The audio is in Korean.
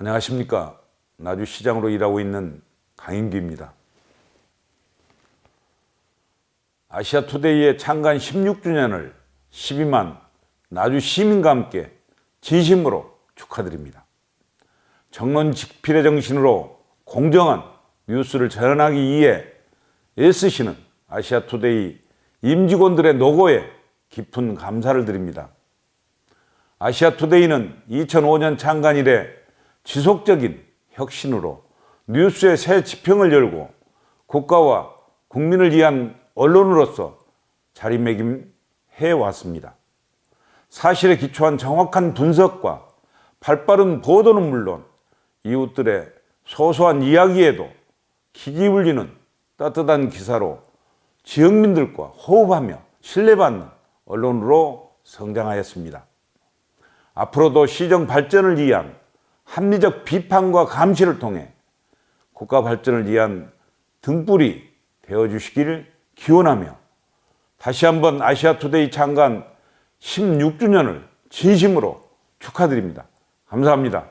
안녕하십니까. 나주 시장으로 일하고 있는 강인규입니다. 아시아 투데이의 창간 16주년을 12만 나주 시민과 함께 진심으로 축하드립니다. 정론 직필의 정신으로 공정한 뉴스를 전하기 위해 애쓰시는 아시아 투데이 임직원들의 노고에 깊은 감사를 드립니다. 아시아 투데이는 2005년 창간 이래 지속적인 혁신으로 뉴스의 새 지평을 열고 국가와 국민을 위한 언론으로서 자리매김해 왔습니다. 사실에 기초한 정확한 분석과 발빠른 보도는 물론 이웃들의 소소한 이야기에도 기기 울리는 따뜻한 기사로 지역민들과 호흡하며 신뢰받는 언론으로 성장하였습니다. 앞으로도 시정 발전을 위한 합리적 비판과 감시를 통해 국가 발전을 위한 등불이 되어 주시길 기원하며 다시 한번 아시아 투데이 창간 16주년을 진심으로 축하드립니다. 감사합니다.